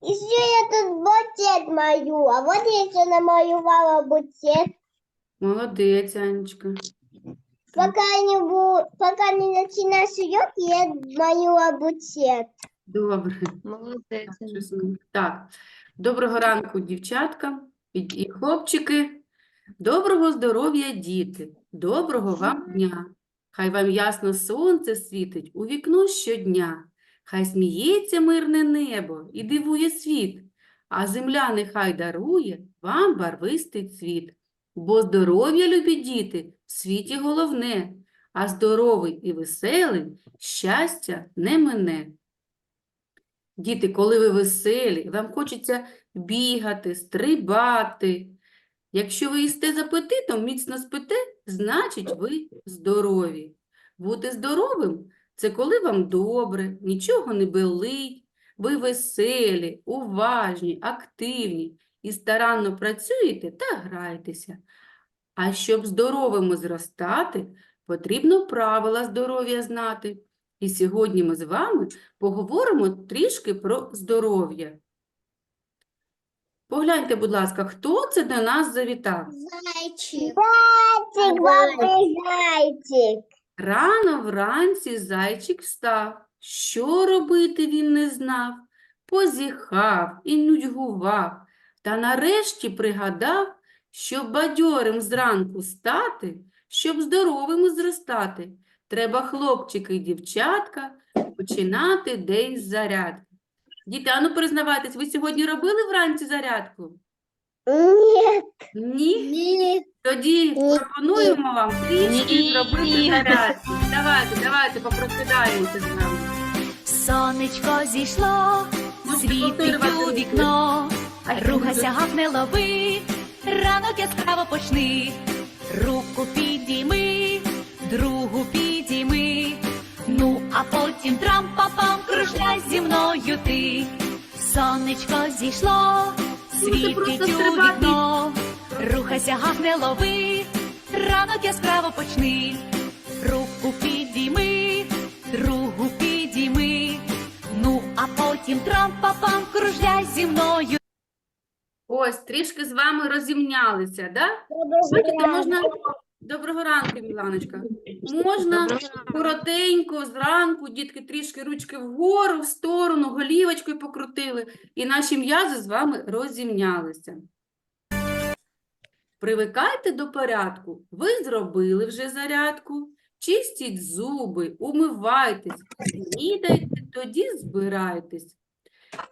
Еще я тут буцет мою, а вот я еще намалювала буцет. Молодець, Анечка. Пока не, бу... Пока не начинаешь урок, я малюла буцет. Добре. Молодець. Так, доброго ранку, дівчатка і, і хлопчики. Доброго здоров'я, діти. Доброго вам дня. Хай вам ясно сонце світить у вікно щодня. Хай сміється мирне небо і дивує світ, а земля нехай дарує вам барвистий цвіт. Бо здоров'я, любі діти, в світі головне, а здоровий і веселий щастя не мине. Діти, коли ви веселі, вам хочеться бігати, стрибати. Якщо ви їсте з апетитом, міцно спите, значить ви здорові. Бути здоровим – це коли вам добре, нічого не болить, ви веселі, уважні, активні і старанно працюєте та граєтеся. А щоб здоровими зростати, потрібно правила здоров'я знати. І сьогодні ми з вами поговоримо трішки про здоров'я. Погляньте, будь ласка, хто це до нас завітав? Зайчик. Зайчик, бабий зайчик. Рано вранці зайчик встав. Що робити він не знав. Позіхав і нудьгував, та нарешті пригадав, щоб бадьорим зранку стати, щоб здоровими зростати. Треба, хлопчики і дівчатка, починати день з зарядки. Діти, ану признавайтесь, ви сьогодні робили вранці зарядку? Нет. Ні? Нет. Тоді пропонуємо вам трішки Ні. зробити зарядку. Давайте, давайте, попрокидаємося з нами. Сонечко зійшло, Можете світить повторювати у вікно, Ай, рухайся, гав не лови, ранок яскраво почни, руку підійми, другу підійми, ну а потім трам-па-пам, кружляй зі мною ти. Сонечко зійшло, світить у вікно, рухайся, гавне лови, ранок яскраво почни, руку підійми, другу підійми, ну а потім трам-па-пам, кружляй зі мною. Ось, трішки з вами розімнялися, да? Бачите, можна... Доброго ранку, Міланочка. Можна коротенько, зранку, дітки трішки ручки вгору, в сторону, голівочкою покрутили, і наші м'язи з вами розімнялися. Привикайте до порядку. Ви зробили вже зарядку. Чистіть зуби, умивайтесь, снідайте, тоді збирайтесь.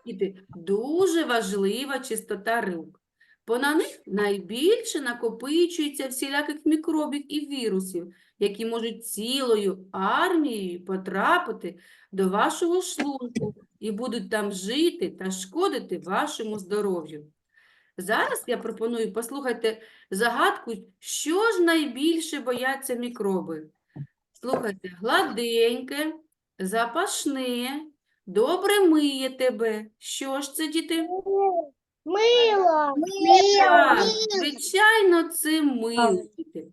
Діти, дуже важлива чистота рук, бо на них найбільше накопичується всіляких мікробів і вірусів, які можуть цілою армією потрапити до вашого шлунку і будуть там жити та шкодити вашому здоров'ю. Зараз я пропоную послухайте загадку, що ж найбільше бояться мікроби. Слухайте, гладеньке, запашне, добре миє тебе. Що ж це, діти? Мыло. Так, Мыло. звичайно, це мило, діти.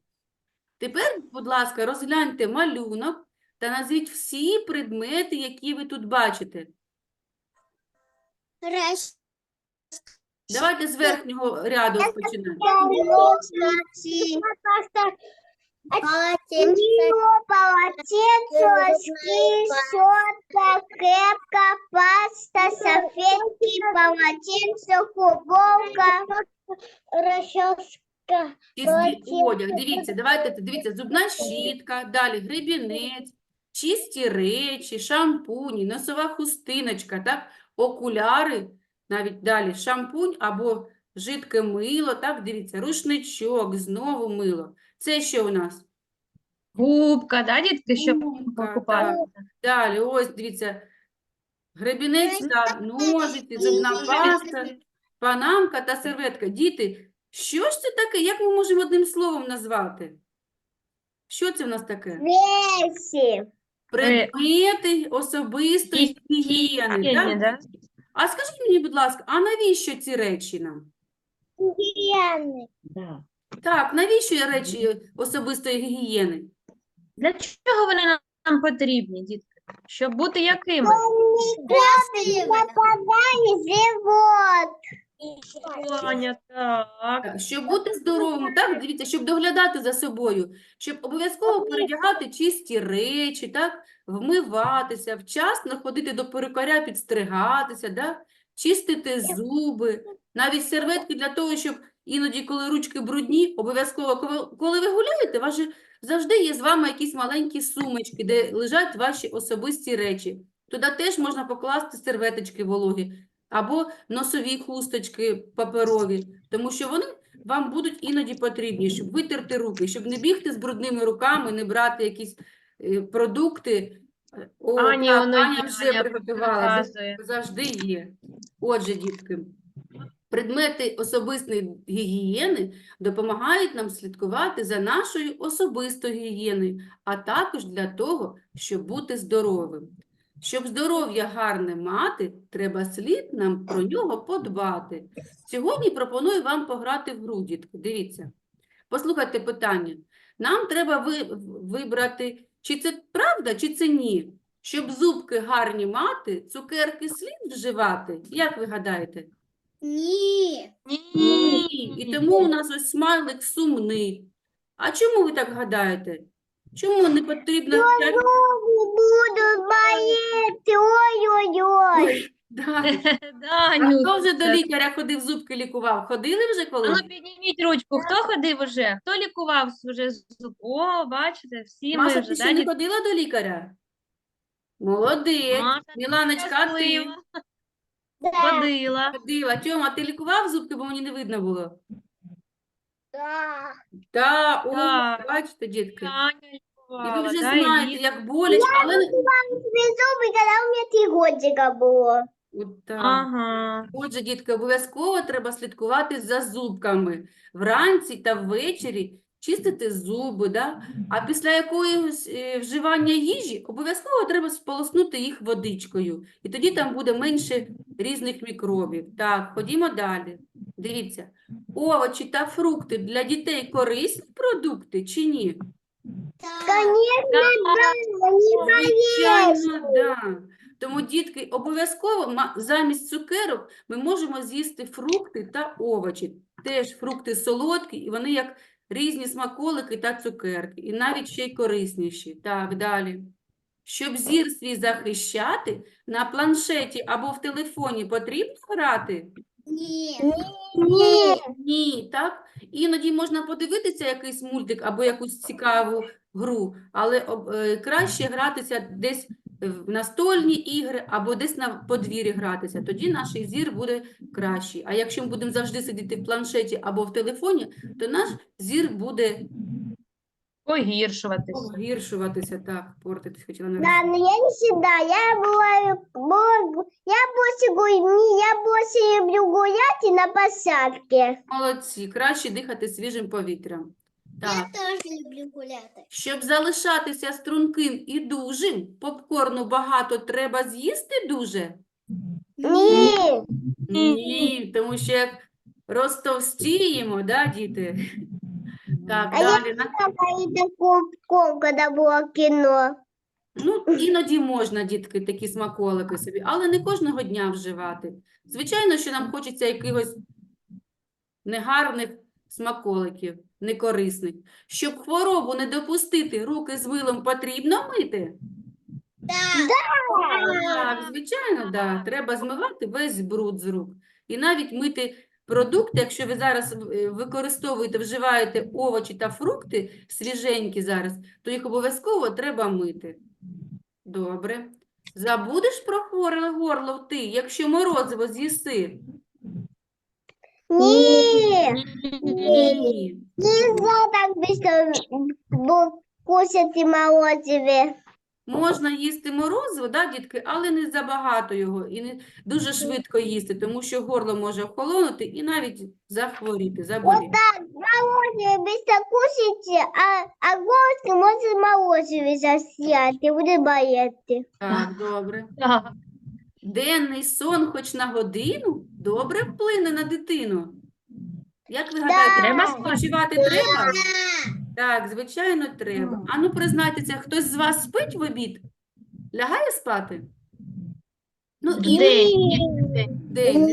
Тепер, будь ласка, розгляньте малюнок та назвіть всі предмети, які ви тут бачите. Раз. Давайте з верхнього ряду починаємо. Мыло, полотенце, очки, щетка, кепка, паста, салфетки, полотенце, футболка, расческа. Чисті Полотенце. одяг. Дивіться, давайте, дивіться, зубна щітка, далі гребінець, чисті речі, шампуні, носова хустиночка, так? окуляри, навіть далі шампунь або жидке мило, так, дивіться, рушничок, знову мило. Це що у нас? Губка, да, дітки, щоб Губка, покупатися? Далі, ось, дивіться, гребінець та ножиці, зубна паста, панамка та серветка. Діти, що ж це таке? Як ми можемо одним словом назвати? Що це в нас таке? Вещи. Предмети особистої гігієни, так? да? А скажіть мені, будь ласка, а навіщо ці речі нам? Гигиены. Так, навіщо є речі особистої гігієни? Для чого вони нам- потрібні, дітки? Щоб бути якими? Живот. Аня, так. Так, Щоб бути здоровим, так, дивіться, щоб доглядати за собою, щоб обов'язково передягати чисті речі, так, вмиватися, вчасно ходити до перукаря, підстригатися, да, чистити зуби, навіть серветки для того, щоб іноді, коли ручки брудні, обов'язково, коли- ви гуляєте, у вас завжди є з вами якісь маленькі сумочки, де лежать ваші особисті речі. Туди теж можна покласти серветочки вологі або носові хусточки паперові, тому що вони вам будуть іноді потрібні, щоб витерти руки, щоб не бігти з брудними руками, не брати якісь е, продукти. О, Ані, так, Аня вже приготувала, завжди є. Отже, дітки, предмети особистої гігієни допомагають нам слідкувати за нашою особистою гігієною, а також для того, щоб бути здоровим. Щоб здоров'я гарне мати, треба слід нам про нього подбати. Сьогодні пропоную вам пограти в гру. Дивіться. Послухайте питання. Нам треба ви, вибрати, чи це правда, чи це ні. Щоб зубки гарні мати, цукерки слід вживати. Як ви гадаєте? Ні. Ні. І тому у нас ось смайлик сумний. А чому ви так гадаєте? Чому не потрібно? п'ять- Буду боїти. Ой-ой-ой. Да. Да, А хто вже до Нюта. лікаря ходив, зубки лікував? Ходили вже А коли? ну підніміть ручку. Хто ходив уже? Хто лікував вже зуб? О, бачите, всі ми Маша, ти да, ще не ходила до лікаря? Молодець. Маша, Міланочка, а ти щаслива. Ходила. ходила. Тьома, ти лікував зубки, бо мені не видно було? Да. Та, о, Так. бачите, дітки. Аня І лікувала, ви вже да, і знаєте, Віка. як боляче, але не... Тебе зуби, коли у мене три годика було. От так. Ага. Отже, дітки, обов'язково треба слідкувати за зубками. Вранці та ввечері чистити зуби, да? а після якогось е, вживання їжі обов'язково треба сполоснути їх водичкою. І тоді там буде менше різних мікробів. Так, ходімо далі. Дивіться, овочі та фрукти для дітей корисні продукти чи ні? Конечно, да. Звичайно, да. Тому, дітки, обов'язково замість цукерок ми можемо з'їсти фрукти та овочі. Теж фрукти солодкі, і вони як різні смаколики та цукерки, і навіть ще й корисніші. Так, далі. Щоб зір свій захищати, на планшеті або в телефоні потрібно грати? Ні. Ні. Ні, так? Іноді можна подивитися якийсь мультик або якусь цікаву гру, але е, краще гратися десь в настольні ігри або десь на подвір'ї гратися. Тоді наш зір буде кращий. А якщо ми будемо завжди сидіти в планшеті або в телефоні, то наш зір буде Погіршуватись. погіршуватися, так, портитись, хотіла не Да, но я не всегда. Я бываю, бываю- я больше гу- я больше люблю гулять и на посадке. Молодці, краще дихати свіжим повітрям. Так. тоже люблю гулять. Щоб залишатися струнким і дужим, попкорну багато треба з'їсти дуже? Ні. Ні, тому що як розтовстіємо, да, діти? Так, А я далі. на- И такой ком, когда было кино. Ну, іноді можна, дітки, такі смаколики собі, але не кожного дня вживати. Звичайно, що нам хочеться якихось негарних смаколиків, некорисних. Щоб хворобу не допустити, руки з милом потрібно мити? Так, звичайно, да. Треба змивати весь бруд з рук. І навіть мити продукти, якщо ви зараз е, використовуєте, вживаєте овочі та фрукти свіженькі зараз, то їх обов'язково треба мити. Добре. Забудеш про хворе горло ти, якщо морозиво з'їси? Ні. Ні. Нельзя так быстро кушать морозиве. Можна їсти морозиво, да, дітки, але не забагато його і не дуже швидко їсти, тому що горло може охолонути і навіть захворіти, заболіти. Так, морозиве быстро кушайте, а, а горсть может морозиве засять буде бояться. Так, добре. Денний сон хоч на годину добре вплине на дитину. Як ви гадаєте, Треба спочивати треба? Так, звичайно, треба. А ну, признайтеся, хтось з вас спить в обід? лягає спати? Ну, День. іноді Ні, день,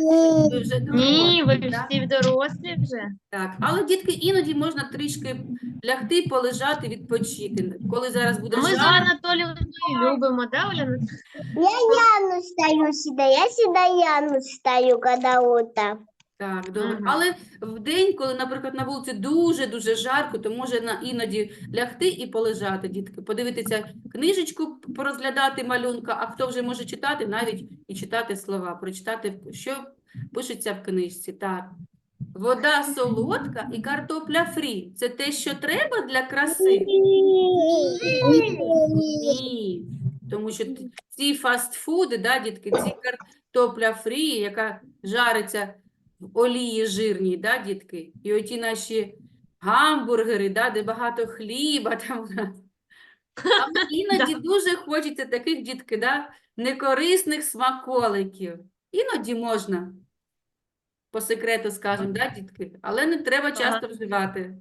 ви вже Ні, ви дорослі, так? всі дорослі вже. Так, але дітки, іноді можна трішки лягти, полежати, відпочити. Коли зараз буде Ми з жарко, Анатолією любимо, да, Оля? Я Яну стою всегда, я сідаю Яну стою, когда утро. Так, добре. Мгм. Але в день, коли, наприклад, на вулиці дуже-дуже жарко, то може на іноді лягти і полежати, дітки, подивитися книжечку, порозглядати малюнка, а хто вже може читати, навіть і читати слова, прочитати, що пишеться в книжці. Так. Вода солодка і картопля фрі. Це те, що треба для краси? Ні. Тому що ці фастфуди, да, дітки, ці картопля фрі, яка жариться в олії жирній, да, дітки, і оті наші гамбургери, да, де багато хліба там. у нас. Але іноді дуже хочеться таких, дітки, да, некорисних смаколиків. Іноді можна, по секрету скажемо, да, дітки, але не треба часто вживати.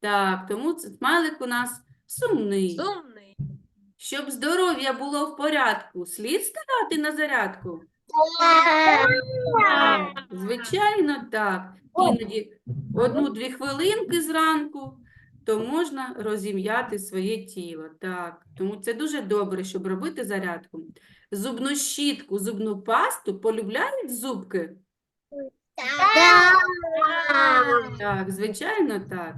Так, тому це смайлик у нас сумний. Сумний. Щоб здоров'я було в порядку, слід ставати на зарядку? Звичайно, так. Іноді одну-дві хвилинки зранку, то можна розім'яти своє тіло. Так, тому це дуже добре, щоб робити зарядку. Зубну щітку, зубну пасту полюбляють зубки? Так, звичайно, так.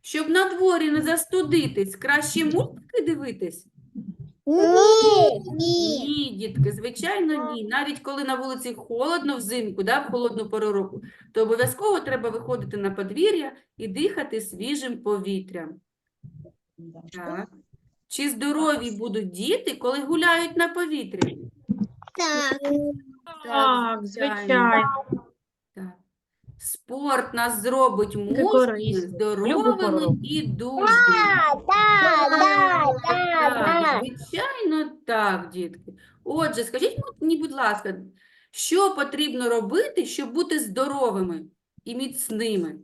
Щоб на дворі не застудитись, краще мультики дивитись? Ні, ні. Ні, дітки, звичайно, ні. Навіть коли на вулиці холодно взимку, да, в холодну пору року, то обов'язково треба виходити на подвір'я і дихати свіжим повітрям. Так. Чи здорові будуть діти, коли гуляють на повітрі? Так, звичайно. Спорт нас зробить мужніми, здоровими і дуже. Да, да, да, Так, звичайно, так, дітки. Отже, скажіть мені, будь ласка, що потрібно робити, щоб бути здоровими і міцними?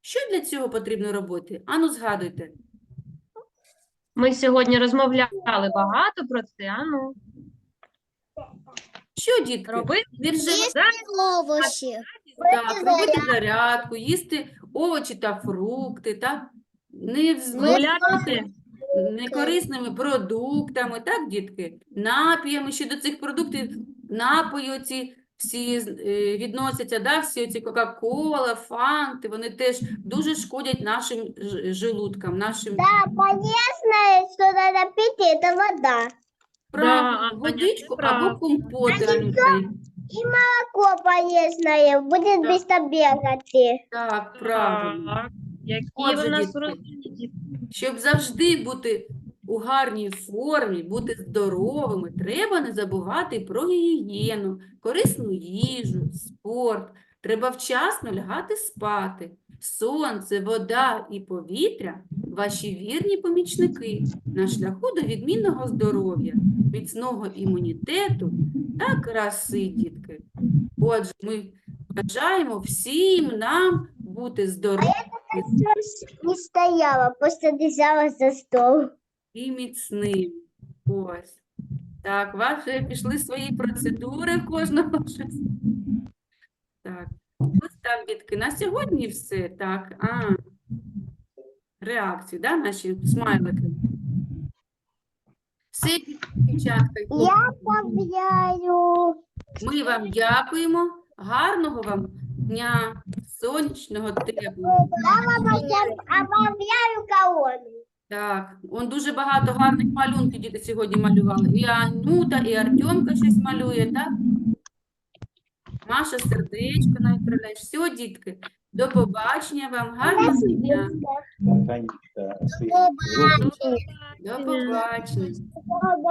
Що для цього потрібно робити? Ану, згадуйте. Ми сьогодні розмовляли багато про це. А ну, Що, дітки? робити Вірше Овощи. Так, робити зарядку, їсти овочі та фрукти, так? Не гуляти. некорисними продуктами, так, дітки? Напіями. Ще до цих продуктів напої оці всі е, відносяться, да? всі оці Кока-Кола, Фанти, вони теж дуже шкодять нашим желудкам, нашим Да, полезное, что надо пить, это вода. правильно, водичку або компоти, Анюта. Молоко полезное, будет Да. быстро бегать. Так, правильно. Так, які Отже, в нас дітки. Щоб завжди бути у гарній формі, бути здоровими, треба не забувати про гігієну, корисну їжу, спорт. Треба вчасно лягати спати. Сонце, вода і повітря – ваші вірні помічники на шляху до відмінного здоров'я, міцного імунітету та краси, дітки. Отже, ми бажаємо всім нам бути здоровими. Не стояла, просто лежала за стол. і міцним. Ось. Так, у вас вже пішли свої процедури кожного щось. Так. Ось так, дітки, на сьогодні все. Так. А. Реакції, да, наші смайлики. Все, дівчатка. і Я хлопчики, Ми вам дякуємо. Гарного вам дня, сонячного, теплого. Объявляю колонну. Так, он дуже багато гарних малюнків діти сьогодні малювали. І Анюта, і Артемка щось малює, так? Маша сердечко навіть відправляє. Все, дітки, до побачення вам, гарного дня. Танечка, ты До побачення.